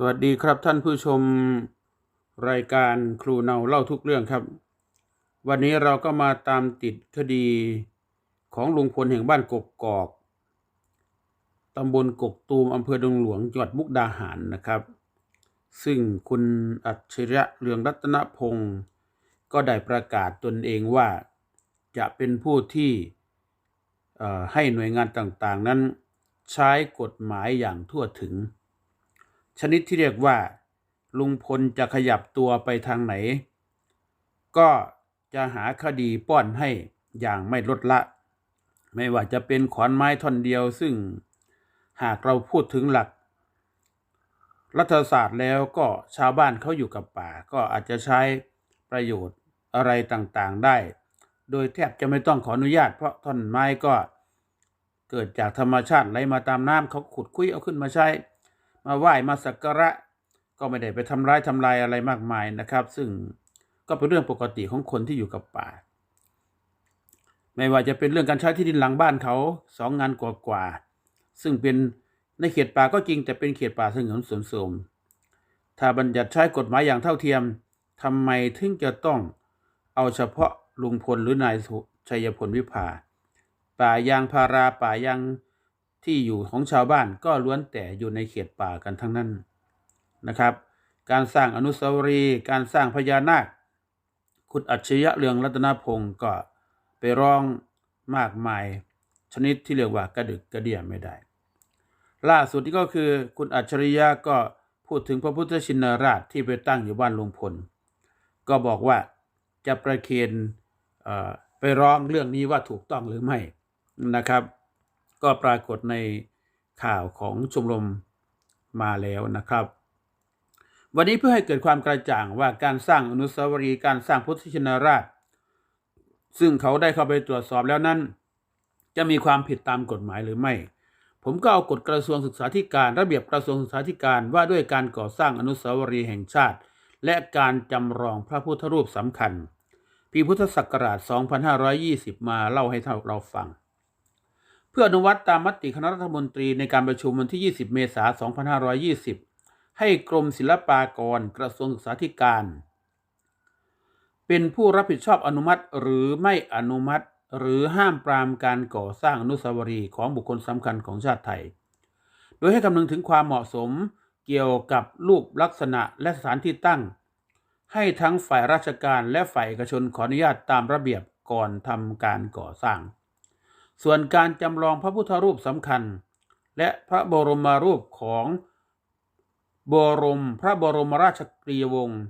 สวัสดีครับท่านผู้ชมรายการครูเนาเล่าทุกเรื่องครับ วันนี้เราก็มาตามติดคดีของลุงพลแห่งบ้านกกกอกตำบลกกตูมอำเภอดงหลวงจังหวัดมุกดาหารนะครับ ซึ่งคุณอัจฉริยะเรืองรัตนพงศ์ก็ได้ประกาศตนเองว่าจะเป็นผู้ที่ให้หน่วยงานต่างๆ นั้นใช้กฎหมายอย่างทั่วถึง ชนิดที่เรียกว่า ลุงพลจะขยับตัวไปทางไหน ก็จะหาคดีป้อนให้อย่างไม่ลดละ ไม่ว่าจะเป็นขอนไม้ท่อนเดียวซึ่งหากเราพูดถึงหลัก รัฐศาสตร์แล้วก็ชาวบ้านเขาอยู่กับป่า ก็อาจจะใช้ประโยชน์อะไรต่างๆได้ โดยแทบจะไม่ต้องขออนุญาต เพราะท่อนไม้ก็เกิดจากธรรมชาติไหลมาตามน้ำเขาขุดคุยเอาขึ้นมาใช้ มาไหว้มาสักการะ ก็ไม่ได้ไปทำร้ายทำลายอะไรมากมายนะครับ ซึ่งก็เป็นเรื่องปกติของคนที่อยู่กับป่า ไม่ว่าจะเป็นเรื่องการใช้ที่ดินหลังบ้านเขาสองงานกว่าๆซึ่งเป็นในเขตป่าก็จริงแต่เป็นเขตป่าสงวนส่วนโสมถ้าบัญญัติใช้กฎหมายอย่างเท่าเทียมทำไมถึงจะต้องเอาเฉพาะลุงพลหรือนายชัยพลวิภาป่ายางพาราป่ายาง ที่อยู่ของชาวบ้านก็ล้วนแต่อยู่ในเขตป่ากันทั้งนั้นนะครับ การสร้างอนุสาวรีย์การสร้างพญานาค คุณอัจฉริยะเรืองรัตนพงศ์ก็ไปร้องมากมายชนิดที่เรียกว่ากระดึกกระเดี่ยไม่ได้ ล่าสุดนี่ก็คือคุณอัจฉริยะก็พูดถึงพระพุทธชินราชที่ไปตั้งอยู่บ้านลุงพล ก็บอกว่าจะประเคนไปร้องเรื่องนี้ว่าถูกต้องหรือไม่นะครับ ก็ปรากฏในข่าวของชมรมมาแล้วนะครับ วันนี้เพื่อให้เกิดความกระจ่างว่าการสร้างอนุสาวรีย์การสร้างพุทธชินราช ซึ่งเขาได้เข้าไปตรวจสอบแล้วนั้น จะมีความผิดตามกฎหมายหรือไม่ ผมก็เอากฎกระทรวงศึกษาธิการ ระเบียบกระทรวงศึกษาธิการว่าด้วยการก่อสร้างอนุสาวรีย์แห่งชาติ และการจำลองพระพุทธรูปสำคัญ ปีพุทธศักราช 2520 มาเล่าให้เราฟัง พื่ออนุวัตตามมติคณะรัฐมนตรีในการประชุมวันที่ 20 เมษายน 2520 ให้กรมศิลปากรกระทรวงศึกษาธิการ เป็นผู้รับผิดชอบอนุมัติหรือไม่อนุมัติ หรือห้ามปรามการก่อสร้างอนุสาวรีย์ของบุคคลสำคัญของชาติไทย โดยให้คำนึงถึงความเหมาะสมเกี่ยวกับรูปลักษณะและสถานที่ตั้ง ให้ทั้งฝ่ายราชการและฝ่ายเอกชนขออนุญาตตามระเบียบก่อนทำการก่อสร้าง ส่วนการจำลองพระพุทธรูปสำคัญ และพระบรมรูปของบรมพระบรมราชกรียวงศ์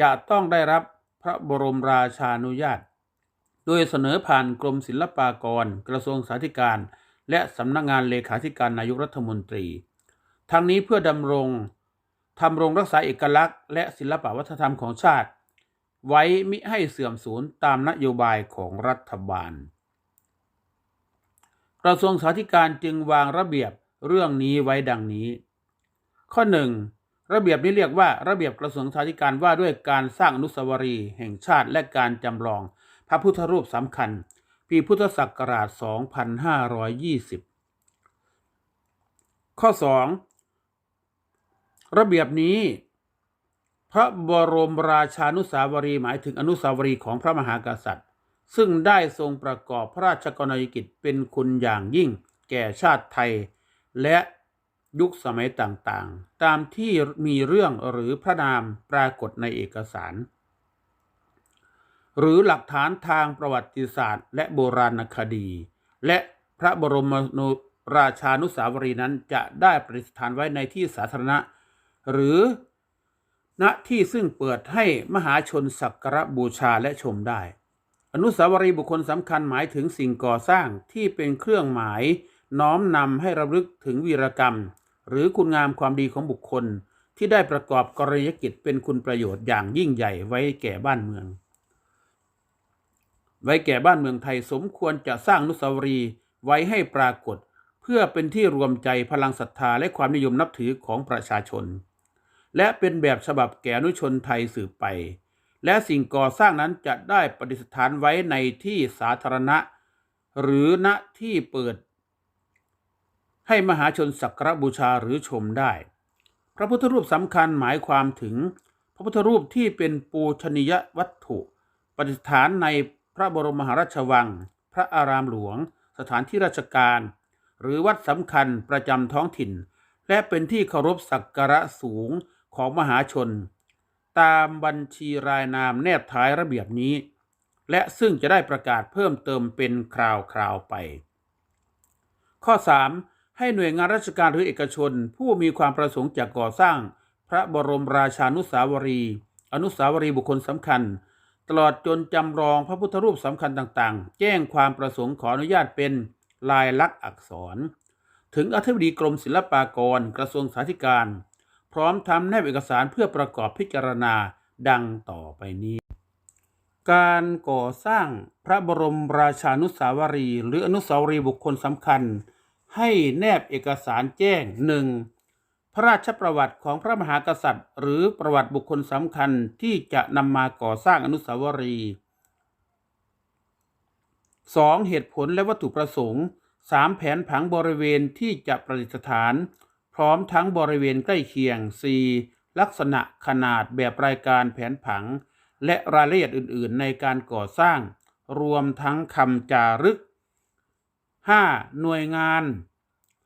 จะต้องได้รับพระบรมราชานุญาต โดยเสนอผ่านกรมศิลปากร กระทรวงสาธิการ และสำนักงานเลขาธิการนายกรัฐมนตรี ทั้งนี้เพื่อดำรงทำรงรักษาเอกลักษณ์และศิลปวัฒนธรรมของชาติ ไว้มิให้เสื่อมสูญตามนโยบายของรัฐบาล กระทรวงสาธิการจึงวางระเบียบเรื่องนี้ไว้ดังนี้ ข้อหนึ่งระเบียบนี้เรียกว่าระเบียบกระทรวงสาธิการว่าด้วยการสร้างอนุสาวรีย์แห่งชาติและการจำลอง พระพุทธรูปสำคัญ ปีพุทธศักราช 2520 ข้อ 2 ระเบียบนี้ พระบรมราชานุสาวรีย์หมายถึงอนุสาวรีย์ของพระมหากษัตริย์ ซึ่งได้ทรงประกอบพระราชกรณียกิจเป็นคุณอย่างยิ่งแก่ชาติไทย และยุคสมัยต่างๆ ตามที่มีเรื่องหรือพระนามปรากฏในเอกสาร หรือหลักฐานทางประวัติศาสตร์ และโบราณคดี และพระบรมราชานุสาวรีนั้นจะได้ประดิษฐานไว้ในที่สาธารณะ หรือณที่ซึ่งเปิดให้มหาชนสักการบูชาและชมได้ อนุสาวรีย์บุคคลสำคัญหมายถึงสิ่งก่อสร้างที่เป็นเครื่องหมายน้อมนำให้ระลึกถึงวีรกรรม หรือคุณงามความดีของบุคคล ที่ได้ประกอบกรณียกิจเป็นคุณประโยชน์อย่างยิ่งใหญ่ไว้แก่บ้านเมือง ไว้แก่บ้านเมืองไทยสมควรจะสร้างอนุสาวรีย์ไว้ให้ปรากฏ เพื่อเป็นที่รวมใจพลังศรัทธาและความนิยมนับถือของประชาชน และเป็นแบบฉบับแก่อนุชนไทยสืบไป และสิ่งก่อสร้างนั้นจะได้ประดิษฐานไว้ในที่สาธารณะ หรือณที่เปิด ให้มหาชนสักการบูชาหรือชมได้ พระพุทธรูปสำคัญหมายความถึง พระพุทธรูปที่เป็นปูชนียวัตถุประดิษฐานในพระบรมมหาราชวัง พระอารามหลวง สถานที่ราชการ หรือวัดสำคัญประจำท้องถิ่น และเป็นที่เคารพสักการะสูงของมหาชน ตามบัญชีรายนามแนบท้ายระเบียบนี้ และซึ่งจะได้ประกาศเพิ่มเติมเป็นคราวๆไป ข้อ 3. ให้หน่วยงานราชการหรือเอกชน ผู้มีความประสงค์จะก่อสร้าง พระบรมราชานุสาวรี อนุสาวรีบุคคลสำคัญ ตลอดจนจำลองพระพุทธรูปสำคัญต่างๆ แจ้งความประสงค์ขออนุญาตเป็นลายลักษณ์อักษร ถึงอธิบดีกรมศิลปากรกระทรวงสาธการพ ร้อมทำแนบเอกสารเพื่อประกอบพิจารณาดังต่อไปนี้ การก่อสร้างพระบรมราชานุสาวรีย์หรืออนุสาวรีย์บุคคลสำคัญ ให้แนบเอกสารแจ้งหนึ่งพระราชประวัติของพระมหากษัตริย์ หรือประวัติบุคคลสำคัญที่จะนำมาก่อสร้างอนุสาวรีย์ 2. เหตุผลและวัตถุประสงค์ 3. แผนผังบริเวณที่จะประดิษฐาน พร้อมทั้งบริเวณใกล้เคียง 4. ลักษณะขนาดแบบรายการแผนผัง และรายละเอียดอื่นๆ ในการก่อสร้าง รวมทั้งคำจารึก 5. หน่วยงาน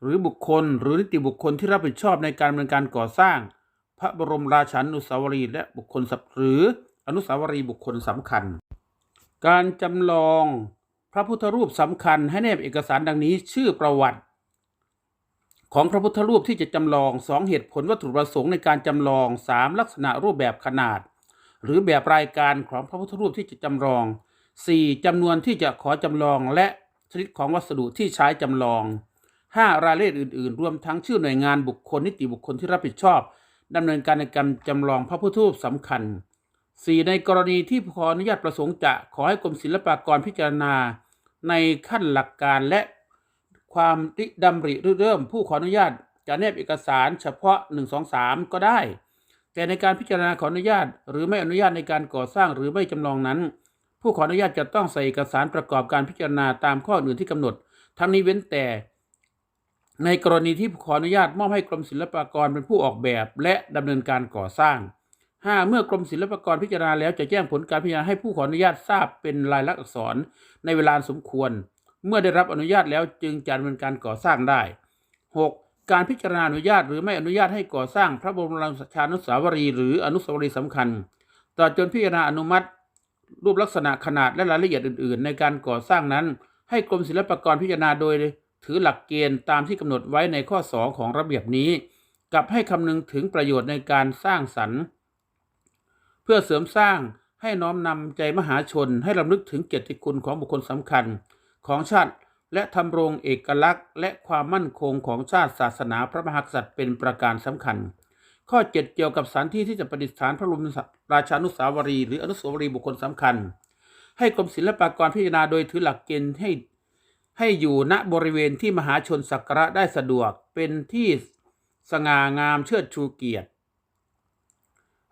หรือบุคคลหรือนิติบุคคลที่รับผิดชอบในการดำเนินการก่อสร้าง พระบรมราชานุสาวรีย์และบุคคลสับหรืออนุสาวรีย์บุคคลสำคัญ การจำลองพระพุทธรูปสำคัญให้แนบเอกสารดังนี้ชื่อประวัติ ของพระพุทธรูปที่จะจำลองสองเหตุผลวัตถุประสงค์ในการจำลองสามลักษณะรูปแบบขนาด หรือแบบรายการของพระพุทธรูปที่จะจำลอง 4. จำนวนที่จะขอจำลองและชนิดของวัสดุที่ใช้จำลอง 5. รายละเอียดอื่น ๆ รวมทั้งชื่อหน่วยงานบุคคลนิติบุคคลที่รับผิดชอบดำเนินการในการจำลองพระพุทธรูปสำคัญ 4. ในกรณีที่ขออนุญาตประสงค์จะขอให้กรมศิลปากรพิจารณา ในขั้นหลักการและ ความริดำริเริ่มผู้ขออนุญาตจะแนบเอกสารเฉพาะ 1 2 3 ก็ได้ แต่ในการพิจารณาขออนุญาต หรือไม่อนุญาตในการก่อสร้างหรือไม่จำลองนั้น ผู้ขออนุญาตจะต้องใส่เอกสารประกอบการพิจารณาตามข้ออื่นที่กำหนด ทั้งนี้เว้นแต่ ในกรณีที่ผู้ขออนุญาตมอบให้กรมศิลปากรเป็นผู้ออกแบบ และดำเนินการก่อสร้าง 5. เมื่อกรมศิลปากรพิจารณาแล้วจะแจ้งผลการพิจารณาให้ผู้ขออนุญาตทราบเป็นลายลักษณ์อักษรในเวลาสมควร เมื่อได้รับอนุญาตแล้วจึงจะดำเนินการก่อสร้างได้ 6. การพิจารณาอนุญาตหรือไม่อนุญาตให้ก่อสร้างพระบรมราชานุสาวรีย์หรืออนุสาวรีย์สำคัญต่อจนพิจารณาอนุมัติ รูปลักษณะขนาดและรายละเอียดอื่น ๆ ในการก่อสร้างนั้น ให้กรมศิลปากรพิจารณาโดย ถือหลักเกณฑ์ตามที่กำหนดไว้ในข้อ 2 ของระเบียบนี้ กับให้คำนึงถึงประโยชน์ในการสร้างสรรค์ เพื่อเสริมสร้างให้น้อมนำใจมหาชนให้รำลึกถึงเกียรติคุณของบุคคลสำคัญ ของชาติ และทำรงเอกลักษณ์ และความมั่นคงของชาติศาสนาพระมหากษัตริย์เป็นประการสำคัญ ข้อ 7 เกี่ยวกับสถานที่ที่จะประดิษฐานพระบรมราชานุสาวรี หรืออนุสาวรีย์บุคคลสำคัญ ให้กรมศิลปากรพิจารณาโดยถือหลักเกณฑ์ให้ให้อยู่ณบริเวณที่มหาชนสักการะได้สะดวกเป็นที่สง่างามเชิดชูเกียรติ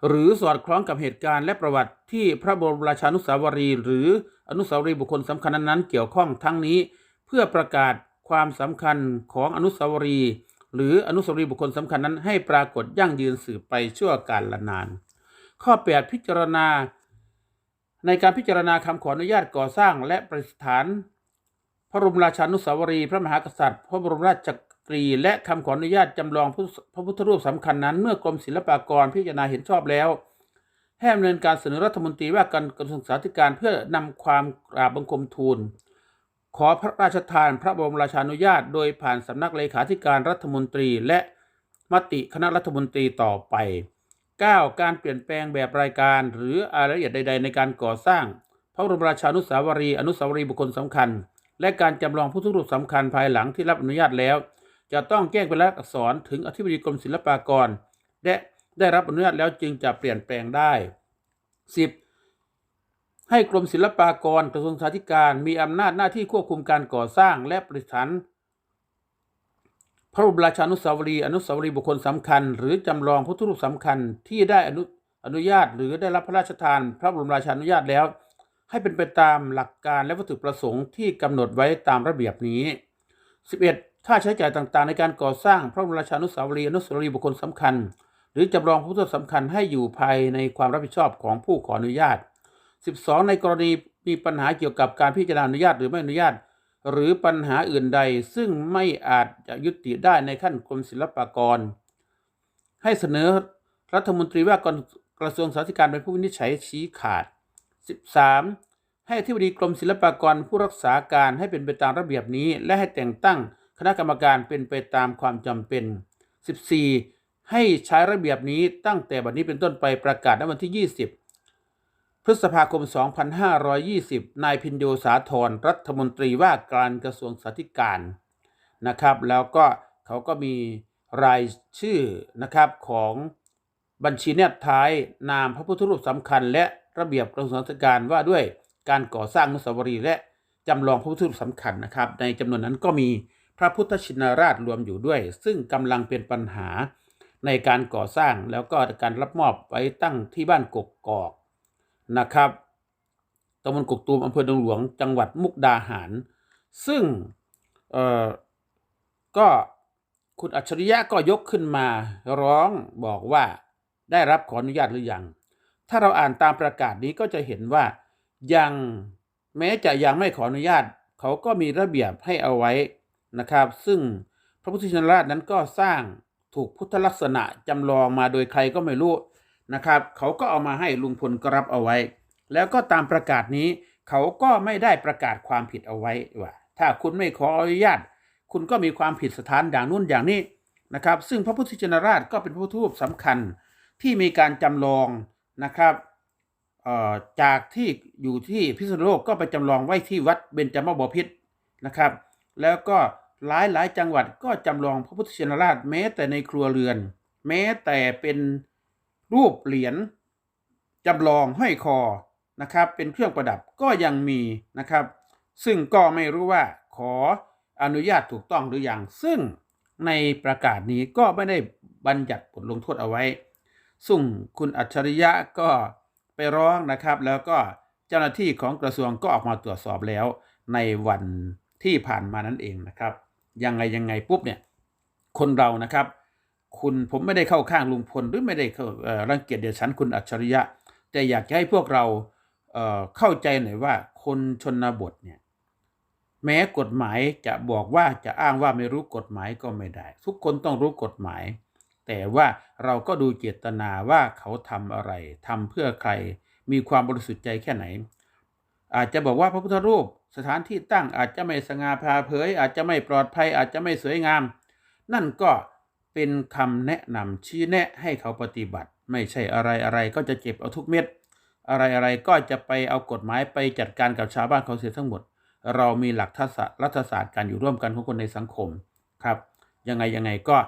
หรือสอดคล้องกับเหตุการณ์และประวัติที่พระบรมราชานุสาวรีย์หรืออนุสาวรีย์บุคคลสำคัญนั้นเกี่ยวข้องทั้งนี้ เพื่อประกาศความสำคัญของอนุสาวรีย์หรืออนุสาวรีย์บุคคลสำคัญนั้น ให้ปรากฏยั่งยืนสืบไปชั่วกาลละนาน ข้อ 8 พิจารณา ในการพิจารณาคำขออนุญาตก่อสร้างและประดิษฐาน พระบรมราชานุสาวรีย์พระมหากษัตริย์ พระบรมราช กรีและคำขออนุญาตจำลองพระพุทธรูปสำคัญนั้น เมื่อกรมศิลปากรพิจารณาเห็นชอบแล้วให้ดำเนินการเสนอรัฐมนตรีว่าการกระทรวงสาธารณเพื่อนำความกราบบังคมทูล ขอพระราชทานพระบรมราชานุญาต โดยผ่านสำนักเลขาธิการรัฐมนตรีและมติคณะรัฐมนตรีต่อไป 9. การเปลี่ยนแปลงแบบรายการ หรือรายละเอียดใด ๆ ในการก่อสร้าง พระบรมราชานุสาวรีย์อนุสาวรีย์บุคคลสำคัญ และการจำลองพุทธรูปสำคัญภายหลังที่รับอนุญาตแล้ว จะต้องแจ้งเป็นลักษณ์อักษรถึงอธิบดีกรมศิลปากร และได้รับอนุญาตแล้วจึงจะเปลี่ยนแปลงได้ 10. ให้กรมศิลปากรกระทรวงสาธการมีอำนาจหน้าที่ควบคุมการก่อสร้างและประดิษฐานพระบรมราชานุสาวรีย์อนุสาวรีย์บุคคลสำคัญ หรือจำลองพุทธรูปสำคัญที่ได้อนุอนุญาตหรือได้รับพระราชทาน พระบรมราชานุญาตแล้ว ให้เป็นไปตามหลักการและวัตถุประสงค์ที่กำหนดไว้ตามระเบียบนี้ 11. ค่าใช้จ่ายต่างๆ ในการก่อสร้างพระบรมราชานุสาวรีย์อนุสาวรีย์บุคคลสำคัญ หรือจำลองพระพุทธสำคัญให้อยู่ภายในความรับผิดชอบของผู้ขออนุญาต 12 ในกรณีมีปัญหาเกี่ยวกับการพิจารณาอนุญาตหรือไม่อนุญาต หรือปัญหาอื่นใดซึ่งไม่อาจจะยุติได้ในขั้นกรมศิลปากร ให้เสนอรัฐมนตรีว่าการกระทรวงสาธารณสุขเป็นผู้วินิจฉัยชี้ขาด 13. ให้ที่บดีกรมศิลปากรผู้รักษาการให้เป็นไปตามระเบียบนี้ และให้แต่งตั้ง คณะกรรมการเป็นไปตามความจำเป็น 14. ให้ใช้ระเบียบนี้ตั้งแต่บัดนี้เป็นต้นไปประกาศในวันที่ 20 พฤษภาคม 2520 นายพินโยสาธรรัฐมนตรีว่าการกระทรวงสาธการนะครับ แล้วก็เขาก็มีรายชื่อนะครับของบัญชีแนบท้ายนามพระพุทธรูปสำคัญ และระเบียบกระทรวงสาธการว่าด้วยการก่อสร้างอนุสาวรีย์และจำลองพระพุทธรูปสำคัญนะครับ ในจำนวนนั้นก็มี พระพุทธชินราชรวมอยู่ด้วย ซึ่งกำลังเป็นปัญหาในการก่อสร้างแล้วก็การรับมอบไว้ตั้งที่บ้านกกกอกนะครับตำบลกกตูมอำเภอดงหลวงจังหวัดมุกดาหาร ซึ่งเอ่อก็คุณอัจฉริยะก็ยกขึ้นมาร้องบอกว่าได้รับขออนุญาตหรือยัง ถ้าเราอ่านตามประกาศนี้ก็จะเห็นว่ายังแม้จะยังไม่ขออนุญาต เขาก็มีระเบียบให้เอาไว้ นะครับ ซึ่งพระพุทธชินราชนั้นก็สร้างถูกพุทธลักษณะจำลองมาโดยใครก็ไม่รู้นะครับ เขาก็เอามาให้ลุงพลก็รับเอาไว้ แล้วก็ตามประกาศนี้เขาก็ไม่ได้ประกาศความผิดเอาไว้ว่า ถ้าคุณไม่ขออนุญาต คุณก็มีความผิดสถานอย่างนู้นอย่างนี้นะครับ ซึ่งพระพุทธชินราชก็เป็นพระทูปสำคัญที่มีการจำลองนะครับจากที่อยู่ที่พิษณุโลกก็ไปจำลองไว้ที่วัดเบญจมบพิตรนะครับ แล้วก็หลายหลายจังหวัดก็จำลองพระพุทธชินราชแม้แต่ในครัวเรือน แม้แต่เป็นรูปเหรียญจำลองห้อยคอนะครับ เป็นเครื่องประดับก็ยังมีนะครับ ซึ่งก็ไม่รู้ว่าขออนุญาตถูกต้องหรืออยังซึ่งในประกาศนี้ก็ไม่ได้บัญญัติบทลงโทษเอาไว้ ซึ่งคุณอัจฉริยะก็ไปร้องนะครับ แล้วก็เจ้าหน้าที่ของกระทรวงก็ออกมาตรวจสอบแล้วในวัน ที่ผ่านมานั่นเองนะครับ ยังไงยังไงปุ๊บเนี่ยคนเรานะครับ คุณผมไม่ได้เข้าข้างลุงพลหรือไม่ได้เขารังเกียจเดียดฉันคุณอัจฉริยะ แต่อยากจะให้พวกเราเเข้าใจหน่อยว่าคนชนบทเนี่ยแม้กฎหมายจะบอกว่าจะอ้างว่าไม่รู้กฎหมายก็ไม่ได้ ทุกคนต้องรู้กฎหมาย แต่ว่าเราก็ดูเจตนาว่าเขาทำอะไรทำเพื่อใครมีความบริสุทธิ์ใจแค่ไหน อาจจะบอกว่าพระพุทธรูป สถานที่ตั้งอาจจะไม่สง่าผ่าเผย อาจจะไม่ปลอดภัยอาจจะไม่สวยงาม นั่นก็เป็นคำแนะนำชี้แนะให้เขาปฏิบัติ ไม่ใช่อะไรอะไรก็จะเจ็บเอาทุกเม็ด อะไรอะไรก็จะไปเอากฎหมายไปจัดการกับชาวบ้านเขาเสียทั้งหมด เรามีหลักทัศรัฐศาสตร์การอยู่ร่วมกันของคนในสังคมครับ ยังไงยังไงก็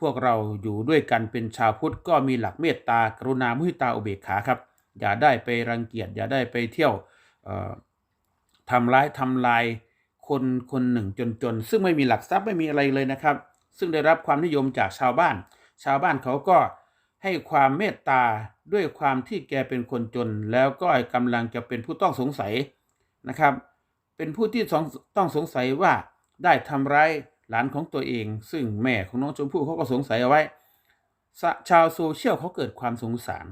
พวกเราอยู่ด้วยกันเป็นชาวพุทธก็มีหลักเมตตากรุณามุทิตาอุเบกขาครับ อย่าได้ไปรังเกียจอย่าได้ไปเที่ยวเอ่อ ทำร้ายทำลายคนคนหนึ่งจนๆซึ่งไม่มีหลักทรัพย์ไม่มีอะไรเลยนะครับ ซึ่งได้รับความนิยมจากชาวบ้าน ชาวบ้านเขาก็ให้ความเมตตาด้วยความที่แกเป็นคนจน แล้วก็กำลังจะเป็นผู้ต้องสงสัยนะครับ เป็นผู้ที่สงต้องสงสัยว่าได้ทำร้ายหลานของตัวเอง ซึ่งแม่ของน้องชมพู่เขาก็สงสัยเอาไว้ ชาวโซเชียลเขาเกิดความสงสาร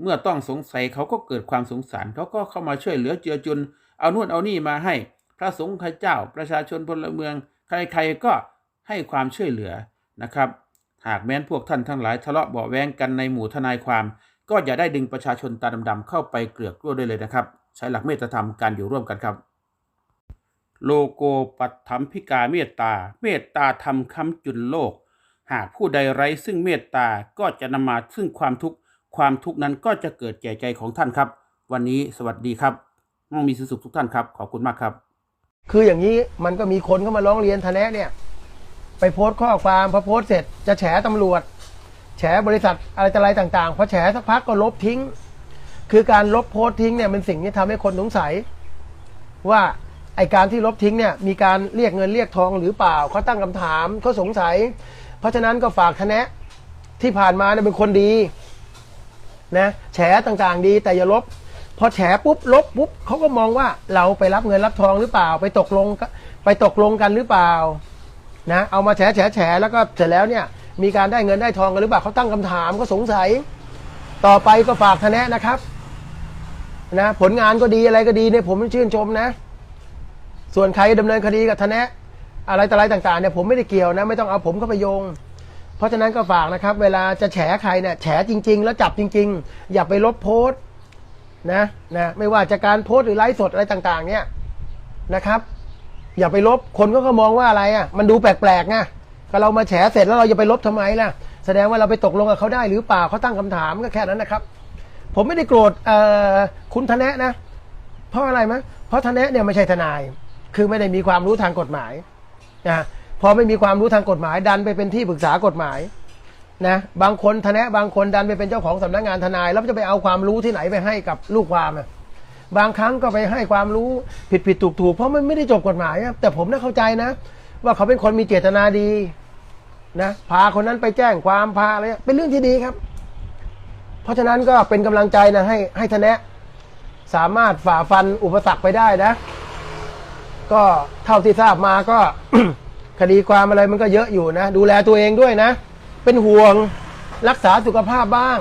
เมื่อต้องสงสัยเขาก็เกิดความสงสารเขาก็เข้ามาช่วยเหลือเจือจุน เอานู่นเอานี่มาให้พระสงฆ์ข้าเจ้าประชาชนพลเมือง ใครๆก็ให้ความช่วยเหลือนะครับ หากแม้นพวกท่านทั้งหลายทะเลาะเบาแวงกันในหมู่ทนายความ ก็อย่าได้ดึงประชาชนตาดำๆเข้าไปเกลือกกลัวด้วยเลยนะครับ ใช้หลักเมตตาธรรมการอยู่ร่วมกันครับ โลโกปัตถมพิกาเมตตา เมตตาธรรมค้ำจุนโลก หากผู้ใดไร้ซึ่งเมตตาก็จะนำมาซึ่งความทุกข์ความทุกข์นั้นก็จะเกิดแก่ใจของท่านครับ วันนี้สวัสดีครับ มั่งมีสุขทุกท่านครับ ขอบคุณมากครับ คืออย่างนี้มันก็มีคนเข้ามาร้องเรียนทนะเนี่ย ไปโพสต์ข้อความพอโพสต์เสร็จจะแฉตำรวจ แฉบริษัทอะไรต่ออะไรต่างๆพอแฉสักพักก็ลบทิ้ง คือการลบโพสต์ทิ้งเนี่ยเป็นสิ่งที่ทำให้คนสงสัย ว่าไอการที่ลบทิ้งเนี่ยมีการเรียกเงินเรียกทองหรือเปล่าเขาตั้งคำถามเขาสงสัย เพราะฉะนั้นก็ฝากทนะที่ผ่านมาเนี่ยเป็นคนดีนะแฉต่างๆดีแต่อย่าลบ พอแฉปุ๊บลบปุ๊บเขาก็มองว่าเราไปรับเงินรับทองหรือเปล่า ไปตกลงกไปตกลงกันหรือเปล่านะเอามาแฉแฉแฉแล้วก็เสร็จแล้วเนี่ยมีการได้เงินได้ทองกันหรือเปล่าเขาตั้งคำถามก็สงสัย ต่อไปก็ฝากทนแนะนะครับนะผลงานก็ดีอะไรก็ดีเนี่ยผมชื่นชมนะ ส่วนใครดำเนินคดีกับทนแนะอะไรต่ออะไรต่างๆเนี่ยผมไม่ได้เกี่ยวนะ ไม่ต้องเอาผมเข้าไปโยง เพราะฉะนั้นก็ฝากนะครับ เวลาจะแฉใครเนี่ยแฉจริง ๆ แล้วจับจริง ๆ อย่าไปลบโพสต์ นะนะไม่ว่าจะการโพสต์หรือไลฟ์สดอะไรต่างๆ เนี่ยนะครับ อย่าไปลบคนก็ก็มองว่าอะไรอะ มันดูแปลกๆไงก็เรามาแฉเสร็จแล้วเราจะไปลบทำไมล่ะ แสดงว่าเราไปตกลงกับเขาได้หรือเปล่าเขาตั้งคำถามก็แค่นั้นนะครับ ผมไม่ได้โกรธคุณทนแนะนะ เพราะอะไรไหมเพราะทนแนะเนี่ยไม่ใช่ทนาย คือไม่ได้มีความรู้ทางกฎหมายนะพอไม่มีความรู้ทางกฎหมายดันไปเป็นที่ปรึกษากฎหมาย นะบางคนทนะบางคนดันไปเป็นเจ้าของสำนักงานทนาย แล้วจะไปเอาความรู้ที่ไหนไปให้กับลูกความอะบางครั้งก็ไปให้ความรู้ผิดผิดถูกถูกเพราะมันไม่ได้จบกฎหมายอะแต่ผมน่าเข้าใจนะ ว่าเขาเป็นคนมีเจตนาดีนะพาคนนั้นไปแจ้งความพาอะไรเป็นเรื่องที่ดีครับ เพราะฉะนั้นก็เป็นกำลังใจนะให้ให้ทนแนะสามารถฝ่าฟันอุปสรรคไปได้นะ ก็เท่าที่ทราบมาก็คดีความอะไรมันก็เยอะอยู่นะ ดูแลตัวเองด้วยนะ เป็นห่วงรักษาสุขภาพบ้าง